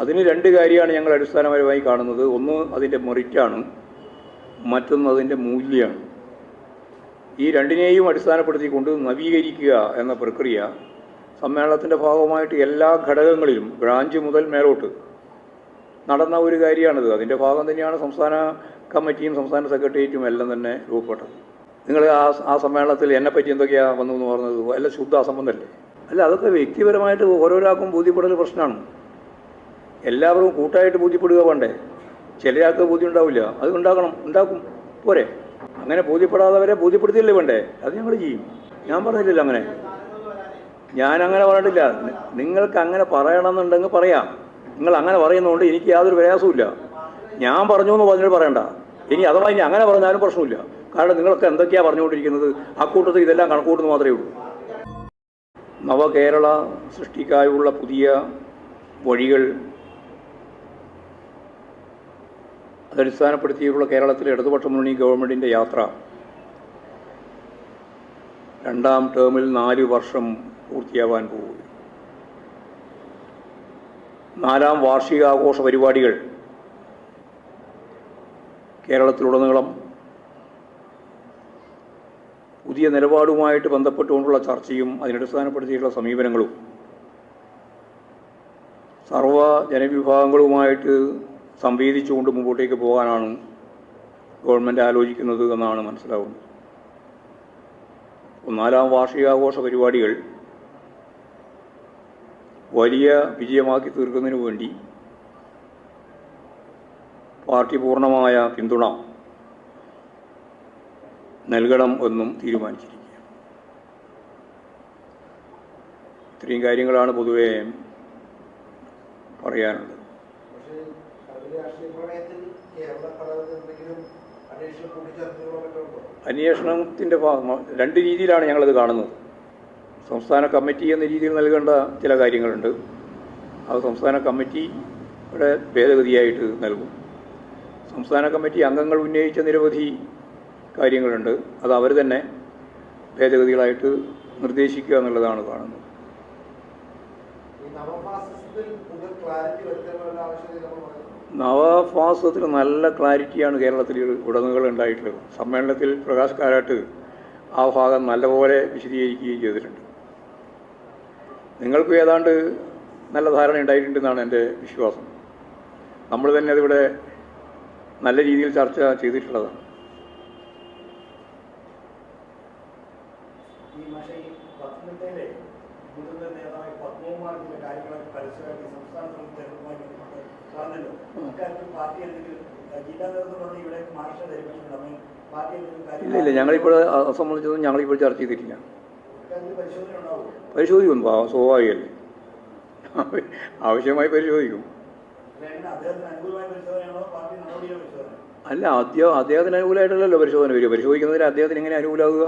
അതിന് രണ്ട് കാര്യമാണ് ഞങ്ങൾ അടിസ്ഥാനപരമായി കാണുന്നത്. ഒന്ന് അതിന്റെ മെറിറ്റാണ് മറ്റൊന്ന് അതിന്റെ മൂല്യമാണ് ഈ രണ്ടിനെയും അടിസ്ഥാനപ്പെടുത്തിക്കൊണ്ട് നവീകരിക്കുക എന്ന പ്രക്രിയ സമ്മേളനത്തിന്റെ ഭാഗമായിട്ട് എല്ലാ ഘടകങ്ങളിലും ബ്രാഞ്ച് മുതൽ മേലോട്ട് നടന്ന ഒരു കാര്യമാണിത്. അതിന്റെ ഭാഗം തന്നെയാണ് സംസ്ഥാന കമ്മിറ്റിയും സംസ്ഥാന സെക്രട്ടേറിയറ്റും എല്ലാം തന്നെ രൂപപ്പെട്ടത്. നിങ്ങൾ ആ ആ സമ്മേളനത്തിൽ എന്നെപ്പറ്റി എന്തൊക്കെയാണ് വന്നു എന്ന് പറഞ്ഞത്? എല്ലാം ശുദ്ധ അസംബന്ധമല്ലേ അല്ല അതൊക്കെ വ്യക്തിപരമായിട്ട് ഓരോരാൾക്കും ബോധ്യപ്പെടൽ പ്രശ്നമാണ്. എല്ലാവരും കൂട്ടായിട്ട് ബോധ്യപ്പെടുക വേണ്ടേ? ചിലയാൾക്ക് ബോധ്യം ഉണ്ടാവില്ല. അത് ഉണ്ടാക്കണം ഉണ്ടാക്കും. പോരെ. അങ്ങനെ ബോധ്യപ്പെടാത്തവരെ ബോധ്യപ്പെടുത്തിയല്ലേ വേണ്ടേ? അത് ഞങ്ങൾ ചെയ്യും. ഞാൻ പറഞ്ഞില്ലല്ലോ അങ്ങനെ. ഞാൻ അങ്ങനെ പറഞ്ഞിട്ടില്ല. നിങ്ങൾക്ക് അങ്ങനെ പറയണമെന്നുണ്ടെങ്കിൽ പറയാം. നിങ്ങൾ അങ്ങനെ പറയുന്നതുകൊണ്ട് എനിക്ക് യാതൊരു പ്രയാസവുമില്ല. ഞാൻ പറഞ്ഞു എന്ന് പറഞ്ഞിട്ട് പറയണ്ട. ഇനി അഥവാ ഇനി അങ്ങനെ പറഞ്ഞാലും പ്രശ്നമില്ല. കാരണം നിങ്ങളൊക്കെ എന്തൊക്കെയാണ് പറഞ്ഞുകൊണ്ടിരിക്കുന്നത്? അക്കൂട്ടത്തിൽ ഇതെല്ലാം കണക്കൂട്ടുന്ന മാത്രമേ ഉള്ളൂ. നവകേരള സൃഷ്ടിക്കായുള്ള പുതിയ വഴികൾ അതടിസ്ഥാനപ്പെടുത്തിയുള്ള കേരളത്തിലെ ഇടതുപക്ഷ മുന്നണി ഗവൺമെന്റിന്റെ യാത്ര. രണ്ടാം ടേമിൽ നാല് വർഷം പൂർത്തിയാവാൻ പോകും നാലാം വാർഷികാഘോഷ പരിപാടികൾ. കേരളത്തിലുടനീളം പുതിയ നിലപാടുമായിട്ട് ബന്ധപ്പെട്ടുകൊണ്ടുള്ള ചർച്ചയും അതിനടിസ്ഥാനപ്പെടുത്തിയിട്ടുള്ള സമീപനങ്ങളും. സർവ ജനവിഭാഗങ്ങളുമായിട്ട് സംവേദിച്ചുകൊണ്ട് മുമ്പോട്ടേക്ക് പോകാനാണ് ഗവൺമെന്റ് ആലോചിക്കുന്നത് എന്നാണ് മനസ്സിലാവുന്നത്. ഒന്നാലാം വാർഷികാഘോഷ പരിപാടികൾ വലിയ വിജയമാക്കി തീർക്കുന്നതിന് വേണ്ടി പാർട്ടി പൂർണമായ പിന്തുണ നൽകണം എന്നും തീരുമാനിച്ചിരിക്കുക ഇത്രയും കാര്യങ്ങളാണ് പൊതുവെ പറയാനുള്ളത്. രാഷ്ട്രീയ പ്രളയത്തിൽ കേരള ഘടകത്തിൽ എന്തെങ്കിലും അന്വേഷണ കൂട്ടിച്ചേർത്തലോ മറ്റോ ഉണ്ടോ? അന്വേഷണത്തിന്റെ ഭാഗം രണ്ട് രീതിയിലാണ് ഞങ്ങളത് കാണുന്നത്. സംസ്ഥാന കമ്മിറ്റി എന്ന രീതിയിൽ നൽകേണ്ട ചില കാര്യങ്ങളുണ്ട്. അത് സംസ്ഥാന കമ്മിറ്റിയുടെ ഭേദഗതിയായിട്ട് നൽകും. സംസ്ഥാന കമ്മിറ്റി അംഗങ്ങൾ ഉന്നയിച്ച നിരവധി കാര്യങ്ങളുണ്ട്. അത് അവർ തന്നെ ഭേദഗതികളായിട്ട് നിർദ്ദേശിക്കുക എന്നുള്ളതാണ് കാണുന്നത്. ഈ നവഫാസിസത്തിൽ കൂടുതൽ ക്ലാരിറ്റി വരുത്തേണ്ട ആവശ്യകത നമ്മൾ പറയുന്നു നവഫാസത്തിൽ നല്ല ക്ലാരിറ്റിയാണ് കേരളത്തിൽ ഉടമകൾ ഉണ്ടായിട്ടുള്ളത്. സമ്മേളനത്തിൽ പ്രകാശ് കാരാട്ട് ആ ഭാഗം നല്ലപോലെ വിശദീകരിക്കുകയും ചെയ്തിട്ടുണ്ട്. നിങ്ങൾക്കും ഏതാണ്ട് നല്ല ധാരണ ഉണ്ടായിട്ടുണ്ടെന്നാണ് എന്റെ വിശ്വാസം. നമ്മൾ തന്നെ അതിവിടെ നല്ല രീതിയിൽ ചർച്ച ചെയ്തിട്ടുള്ളതാണ്. ബന്ധപ്പെട്ട് പറഞ്ഞല്ലോ. അക്കാര്യത്തിൽ പാർട്ടി അല്ലെങ്കിൽ ജില്ലാ നേതൃത്വം പറഞ്ഞ് ഇവിടെ മാർഷ ധരിപ്പിച്ചിട്ടുണ്ട്. അപ്പോൾ പാർട്ടി എന്തെങ്കിലും ഇല്ല ഇല്ല ഞങ്ങളിപ്പോൾ അത് സംബന്ധിച്ചൊന്നും ഞങ്ങളിപ്പോൾ ചർച്ച ചെയ്തിട്ടില്ല. പരിശോധിക്കും സ്വാഭാവികല്ലേ സ്വാഭാവികമല്ലേ? ആവശ്യമായി പരിശോധിക്കും. അല്ല അദ്ദേഹം അദ്ദേഹത്തിന് അനുകൂലമായിട്ടല്ലല്ലോ പരിശോധന വരിക. പരിശോധിക്കുന്നതിന് അദ്ദേഹത്തിന് എങ്ങനെ അനുകൂലമാകുക?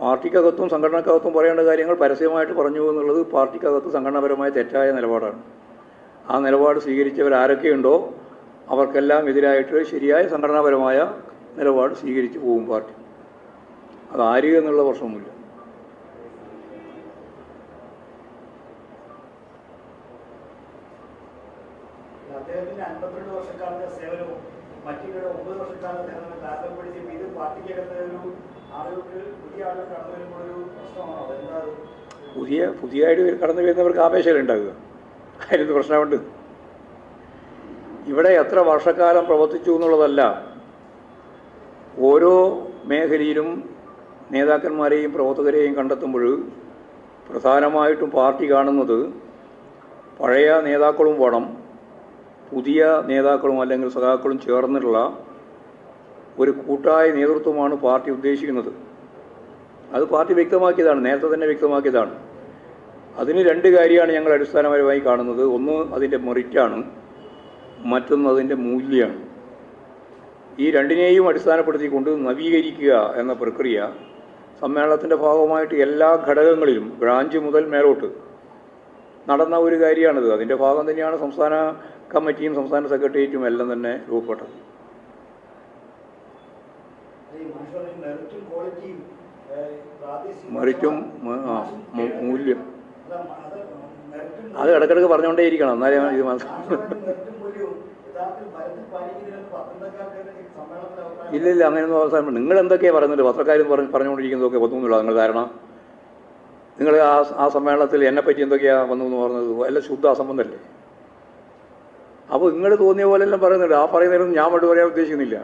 പാർട്ടിക്കകത്തും സംഘടനക്കകത്തും പറയേണ്ട കാര്യങ്ങൾ പരസ്യമായിട്ട് പറഞ്ഞു എന്നുള്ളത് പാർട്ടിക്കകത്ത് സംഘടനാപരമായ തെറ്റായ നിലപാടാണ്. ആ നിലപാട് സ്വീകരിച്ചവർ ആരൊക്കെയുണ്ടോ അവർക്കെല്ലാം എതിരായിട്ട് ശരിയായ സംഘടനാപരമായ നിലപാട് സ്വീകരിച്ചു പോകും പാർട്ടി. അത് ആര് എന്നുള്ള പ്രശ്നമൊന്നുമില്ല. അദ്ദേഹത്തിന്റെ അൻപത്തിരണ്ട് വർഷക്കാലത്തെ സേവനവും മറ്റുള്ളവരുടെ ഒമ്പത് വർഷക്കാലത്തെ സേവനവും താരതമ്യപ്പെടുത്തി ഇത് പാർട്ടിക്കകത്ത് ഒരു ആളുകൾക്ക് പുതിയ ആളുകൾ കടന്നു വരുമ്പോൾ ഒരു പ്രശ്നമാണോ? അതെന്താ? അത്? പുതിയ പുതിയതായിട്ട് കടന്നു വരുന്നവർക്ക് ആവേശമല്ല ഉണ്ടാകുക അതിന് പ്രശ്നമുണ്ട്. ഇവിടെ എത്ര വർഷക്കാലം പ്രവർത്തിച്ചു എന്നുള്ളതല്ല. ഓരോ മേഖലയിലും നേതാക്കന്മാരെയും പ്രവർത്തകരെയും കണ്ടെത്തുമ്പോൾ പ്രധാനമായിട്ടും പാർട്ടി കാണുന്നത് പഴയ നേതാക്കളും വേണം പുതിയ നേതാക്കളും അല്ലെങ്കിൽ സഖാക്കളും ചേർന്നിട്ടുള്ള ഒരു കൂട്ടായ നേതൃത്വമാണ് പാർട്ടി ഉദ്ദേശിക്കുന്നത്. അത് പാർട്ടി വ്യക്തമാക്കിയതാണ് നേരത്തെ തന്നെ വ്യക്തമാക്കിയതാണ്. അതിന് രണ്ട് കാര്യമാണ് ഞങ്ങൾ അടിസ്ഥാനപരമായി കാണുന്നത്. ഒന്ന് അതിന്റെ മെറിറ്റാണ് മറ്റൊന്ന് അതിന്റെ മൂല്യമാണ് ഈ രണ്ടിനെയും അടിസ്ഥാനപ്പെടുത്തിക്കൊണ്ട് നവീകരിക്കുക എന്ന പ്രക്രിയ സമ്മേളനത്തിന്റെ ഭാഗമായിട്ട് എല്ലാ ഘടകങ്ങളിലും ബ്രാഞ്ച് മുതൽ മേലോട്ട് നടന്ന ഒരു കാര്യമാണിത്. അതിന്റെ ഭാഗം തന്നെയാണ് സംസ്ഥാന കമ്മിറ്റിയും സംസ്ഥാന സെക്രട്ടേറിയറ്റും എല്ലാം തന്നെ രൂപപ്പെട്ടത്. മെറിറ്റും മൂല്യം. അത് ഇടക്കിടക്ക് പറഞ്ഞുകൊണ്ടേ ഇരിക്കണം എന്നാലേ ഇത് മനസ്സിലാവും ഇല്ലില്ല അങ്ങനെയൊന്നും അവസാനം നിങ്ങൾ എന്തൊക്കെയാണ് പറയുന്നത് പത്രക്കാരും പറഞ്ഞ് പറഞ്ഞുകൊണ്ടിരിക്കുന്നതൊക്കെ ഒന്നുമില്ല നിങ്ങൾ കാരണം നിങ്ങൾ ആ ആ സമ്മേളനത്തിൽ എന്നെപ്പറ്റി എന്തൊക്കെയാണ് വന്നു എന്ന് പറഞ്ഞത് എല്ലാം ശുദ്ധ അസംബന്ധമല്ലേ അപ്പോൾ നിങ്ങൾ തോന്നിയ പോലെ എല്ലാം പറയുന്നുണ്ട് ആ പറയുന്നതിനൊന്നും ഞാൻ വേണ്ടി പറയാൻ ഉദ്ദേശിക്കുന്നില്ല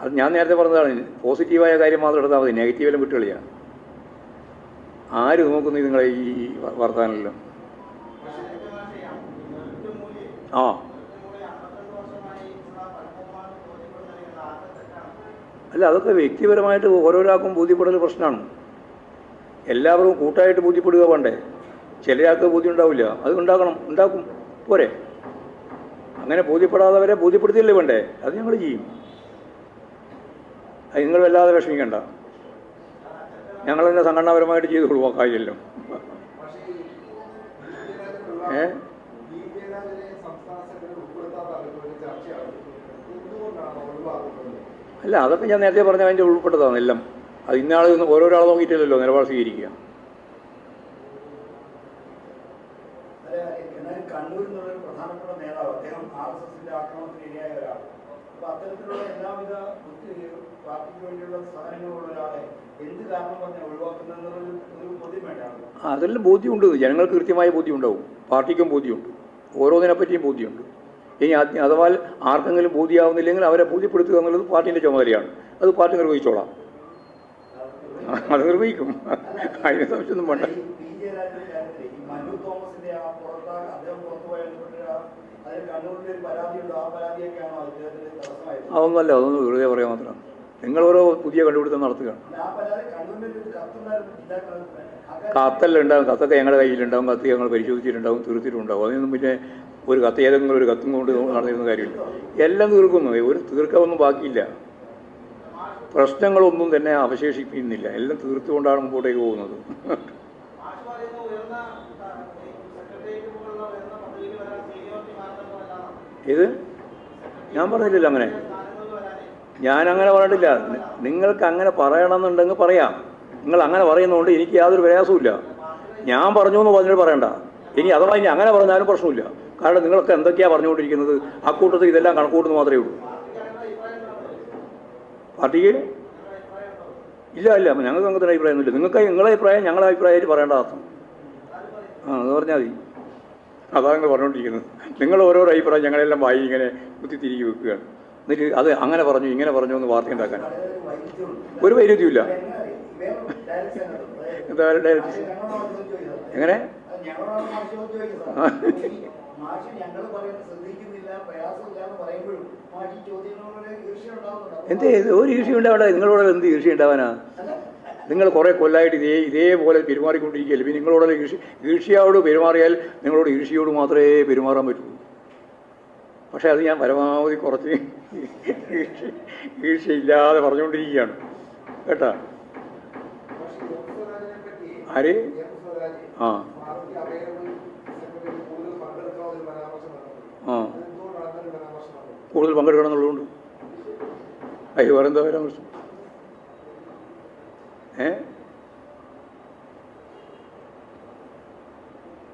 അത് ഞാൻ നേരത്തെ പറഞ്ഞതാണ് പോസിറ്റീവായ കാര്യം മാത്രം എടുത്താൽ മതി നെഗറ്റീവെല്ലാം വിട്ടുകളിയാണ് ആര് നോക്കുന്നു നിങ്ങളെ ഈ വർത്താനെല്ലാം ആ. അല്ല അതൊക്കെ വ്യക്തിപരമായിട്ട് ഓരോരാൾക്കും ബോധ്യപ്പെടൽ പ്രശ്നമാണ്. എല്ലാവർക്കും കൂട്ടായിട്ട് ബോധ്യപ്പെടുക വേണ്ടേ? ചിലയാൾക്ക് ബോധ്യം ഉണ്ടാവില്ല അത് ഉണ്ടാക്കണം ഉണ്ടാക്കും. പോരെ. അങ്ങനെ ബോധ്യപ്പെടാത്തവരെ ബോധ്യപ്പെടുത്തിയല്ലേ വേണ്ടേ? അത് ഞങ്ങൾ ചെയ്യും. അത് നിങ്ങൾ വല്ലാതെ വിഷമിക്കണ്ട. ഞങ്ങൾ തന്നെ സംഘടനാപരമായിട്ട് ചെയ്തോളൂ ആ കാര്യമല്ലോ. അല്ല അതൊക്കെ ഞാൻ നേരത്തെ പറഞ്ഞ അതിന്റെ ഉൾപ്പെട്ടതാണ് എല്ലാം. അത് ഇന്നയാൾ ഓരോരാൾ നോക്കിയിട്ടില്ലല്ലോ നിലപാട് സ്വീകരിക്കുക. കണ്ണൂരിൽ നിന്നുള്ളൊരു പ്രധാനപ്പെട്ട നേതാവ് അദ്ദേഹം ആർ എസ് എസിന്റെ ആക്രമണത്തിന് ഇരയായ അപ്പൊ അത്തരത്തിലുള്ള എല്ലാവിധ പാർട്ടിക്ക് വേണ്ടിയുള്ള സഹനങ്ങളുള്ള ഒരാളെ എന്ത് കാരണം പറഞ്ഞാൽ ഒഴിവാക്കുന്നതെന്നുള്ളൊരു ഒരു ബോധ്യം വേണ്ടാണ് അതെല്ലാം ബോധ്യമുണ്ട്. ജനങ്ങൾക്ക് കൃത്യമായ ബോധ്യം ഉണ്ടാവും പാർട്ടിക്കും ബോധ്യമുണ്ട്. ഓരോന്നിനെ പറ്റിയും ബോധ്യമുണ്ട്. ഇനി അഥവാ ആർക്കെങ്കിലും ബോധ്യമാവുന്നില്ലെങ്കിൽ അവരെ ബോധ്യപ്പെടുത്തുക എന്നുള്ളത് പാർട്ടിന്റെ ചുമതലയാണ്. അത് പാർട്ടി നിർവഹിച്ചോളാം. അത് നിർവഹിക്കും. അതിന് സംശയമൊന്നും വേണ്ട ഈ പി ജയരാജന്റെ കാര്യത്തിൽ ഈ മനു തോമസിന്റെ ആ പുറത്താ അദ്ദേഹം പുറത്തു പോയ അതിൽ കണ്ണൂരിൽ ഒരു പരാതിയുണ്ട് ആ പരാതിയൊക്കെയാണോ അദ്ദേഹത്തിന് അതൊന്നുമല്ല അതൊന്നും വെറുതെ പറയാൻ മാത്രമാണ് നിങ്ങൾ ഓരോ പുതിയ കണ്ടുപിടുത്തം നടത്തുകയാണ്. കത്തെല്ലാം ഉണ്ടാവും കത്തൊക്കെ ഞങ്ങളുടെ കയ്യിലുണ്ടാവും കത്ത് ഞങ്ങൾ പരിശോധിച്ചിട്ടുണ്ടാവും തീർത്തിട്ടുണ്ടാവും. അതിനൊന്നും പിന്നെ ഒരു കത്ത് ഏതെങ്കിലും ഒരു കത്തും കൊണ്ട് നടന്നിരുന്ന കാര്യമില്ല. എല്ലാം തീർക്കുന്നു. ഒരു തീർക്കാവൊന്നും ബാക്കിയില്ല. പ്രശ്നങ്ങളൊന്നും തന്നെ അവശേഷിപ്പിക്കുന്നില്ല. എല്ലാം തീർത്തുകൊണ്ടാണ് മുമ്പോട്ടേക്ക് പോകുന്നത്. ഇത് ഞാൻ പറഞ്ഞില്ലല്ലോ അങ്ങനെ. ഞാൻ അങ്ങനെ പറഞ്ഞിട്ടില്ല. നിങ്ങൾക്ക് അങ്ങനെ പറയണമെന്നുണ്ടെങ്കിൽ പറയാം. നിങ്ങൾ അങ്ങനെ പറയുന്നതുകൊണ്ട് എനിക്ക് യാതൊരു പ്രയാസവുമില്ല. ഞാൻ പറഞ്ഞു എന്ന് പറഞ്ഞിട്ട് പറയണ്ട. ഇനി അഥവാ ഇനി അങ്ങനെ പറഞ്ഞാലും പ്രശ്നമില്ല കാരണം നിങ്ങളൊക്കെ എന്തൊക്കെയാണ് പറഞ്ഞുകൊണ്ടിരിക്കുന്നത്? കൂട്ടത്തിൽ ഇതെല്ലാം കണക്കൂട്ടുന്ന മാത്രമേ ഉള്ളൂ. പാർട്ടിക്ക്? ഇല്ല ഇല്ല. ഞങ്ങൾക്ക് അങ്ങനത്തെ അഭിപ്രായമൊന്നുമില്ല. നിങ്ങൾക്ക് നിങ്ങളെ അഭിപ്രായം ഞങ്ങളെ അഭിപ്രായമായിട്ട് പറയേണ്ട അർത്ഥം ആ അത് പറഞ്ഞാൽ മതി. അതാണ് പറഞ്ഞുകൊണ്ടിരിക്കുന്നത്. നിങ്ങൾ ഓരോരോ അഭിപ്രായം ഞങ്ങളെല്ലാം വായി ഇങ്ങനെ കുത്തിത്തിരികെ വെക്കുകയാണ്. എന്നിട്ട് അത് അങ്ങനെ പറഞ്ഞു ഇങ്ങനെ പറഞ്ഞു എന്ന് വാർത്ത ഉണ്ടാക്കാൻ. ഒരു വൈരുദ്ധ്യമില്ല എങ്ങനെ? എന്താ ഒരു ഈർഷ്യ ഉണ്ടാവണ്ട നിങ്ങളോട് എന്ത് ഈർഷ്യ ഉണ്ടാവാനാ? നിങ്ങൾ കുറേ കൊല്ലായിട്ട് ഇതേ ഇതേപോലെ പെരുമാറിക്കൊണ്ടിരിക്കുകയല്ലേ? പിന്നെ നിങ്ങളോട് ഈർഷ്യ ഈർഷ്യയോട് പെരുമാറിയാൽ നിങ്ങളോട് ഈർഷ്യയോട് മാത്രമേ പെരുമാറാൻ പറ്റൂ. പക്ഷേ അത് ഞാൻ പരമാവധി കുറച്ച് ഈർഷ്യയില്ലാതെ പറഞ്ഞുകൊണ്ടിരിക്കുകയാണ്. കേട്ടാ? ആര്? ആ. ആ. കൂടുതൽ പങ്കെടുക്കണം എന്നുള്ളതുകൊണ്ട് അയ്യോ വേറെന്താ പരാമർശം വരാൻ പ്രശ്നം? ഏ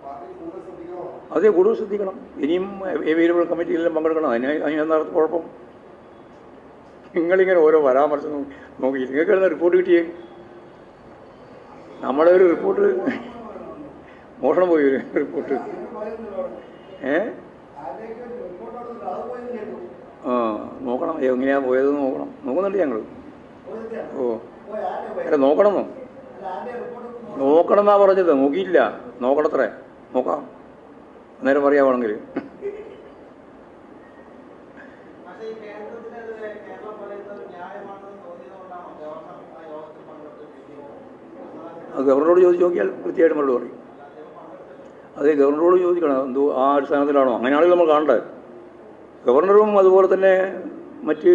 പാർട്ടി കൂടുതൽ ശ്രദ്ധിക്കണോ അതേ കൂടുതൽ ശ്രദ്ധിക്കണം. ഇനിയും അവൈലബിൾ കമ്മിറ്റിയിലെല്ലാം പങ്കെടുക്കണം. അതിന് അതിനെന്താ കുഴപ്പം? നിങ്ങളിങ്ങനെ ഓരോ പരാമർശം നോക്കി നിങ്ങൾക്ക് റിപ്പോർട്ട് കിട്ടിയേ? നമ്മളെ ഒരു റിപ്പോർട്ട് മോഷണം പോയി ഒരു റിപ്പോർട്ട് ഏ? ആ നോക്കണം. എങ്ങനെയാ പോയത് നോക്കണം. നോക്കുന്നുണ്ട് ഞങ്ങൾ ഓ? അല്ല നോക്കണമെന്നോ? അല്ല, നോക്കണം എന്നാ പറഞ്ഞത്. നോക്കിയില്ല നോക്കണത്രേ. നോക്കാം. അന്നേരം പങ്കെടുത്ത് അത് ഗവർണറോട് ചോദിച്ച് നോക്കിയാൽ കൃത്യമായിട്ട് മറുപടി പറയും. അതെ ഗവർണറോട് ചോദിക്കണം. എന്തോ ആ അടിസ്ഥാനത്തിലാണോ അങ്ങനെയാണെങ്കിൽ നമ്മൾ കാണേണ്ടത് ഗവർണറും അതുപോലെ തന്നെ മറ്റ്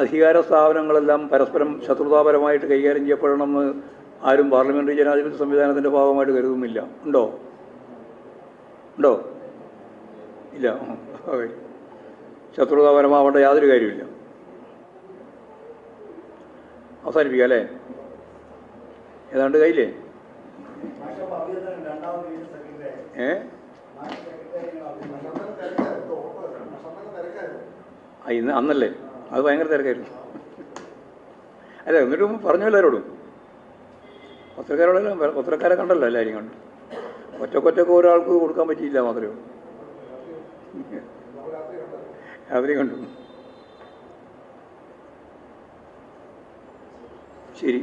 അധികാര സ്ഥാപനങ്ങളെല്ലാം പരസ്പരം ശത്രുതാപരമായിട്ട് കൈകാര്യം ചെയ്യപ്പെടണമെന്ന് ആരും പാർലമെന്ററി ജനാധിപത്യ സംവിധാനത്തിന്റെ ഭാഗമായിട്ട് കരുതുന്നില്ല. ഉണ്ടോ? ഉണ്ടോ? ഇല്ല. ഓക്കെ. ശത്രുതാപരമാവേണ്ട യാതൊരു കാര്യമില്ല അവസാനിപ്പിക്കാം അല്ലേ? ഏതാണ്ട് കയ്യില്ലേ ഏ? ഇന്ന് അന്നല്ലേ? അത് ഭയങ്കര തിരക്കായിരുന്നു. അല്ല എന്നിട്ടും പറഞ്ഞു എല്ലാവരോടും. പത്രക്കാരോടെല്ലാം പത്രക്കാരെ കണ്ടല്ലോ എല്ലാവരും കണ്ടു. ഒറ്റക്കൊറ്റക്ക് ഒരാൾക്ക് കൊടുക്കാൻ പറ്റിയില്ല മാത്രമേ രാത്രി കണ്ടു. ശരി.